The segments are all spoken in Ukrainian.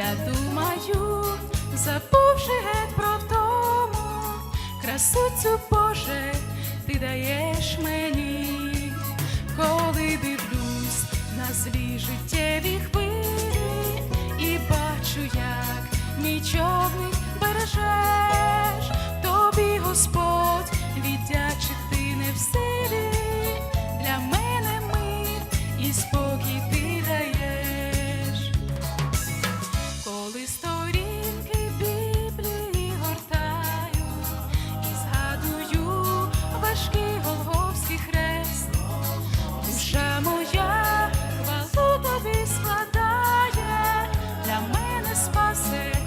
Я думаю, забувши геть про тому, красу цю Боже, ти даєш мені, коли дивлюсь на злі життєві хвилі і бачу, як мій човник бережеш, мене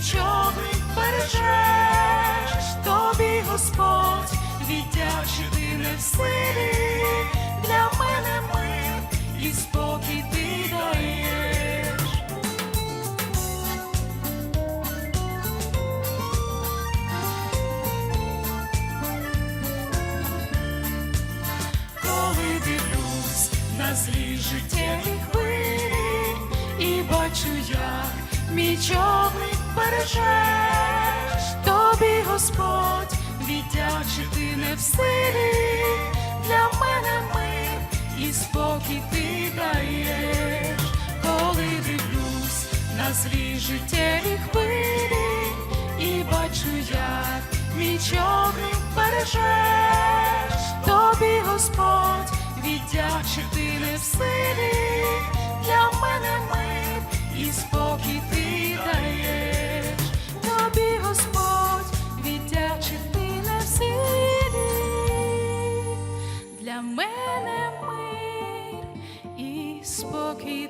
мій човник бережеш, тобі Господь віддячити не в силі, для мене мир і спокій ти даєш. коли дивлюсь на злі життєві хвилі і бачу, як мій човник бережеш, тобі Господь віддячити не в силі, для мене мир і спокій ти даєш, коли дивлюсь на злі життєві хвилі і бачу, як мій човник бережеш, тобі Господь віддячити не в силі, для мене мир і спокій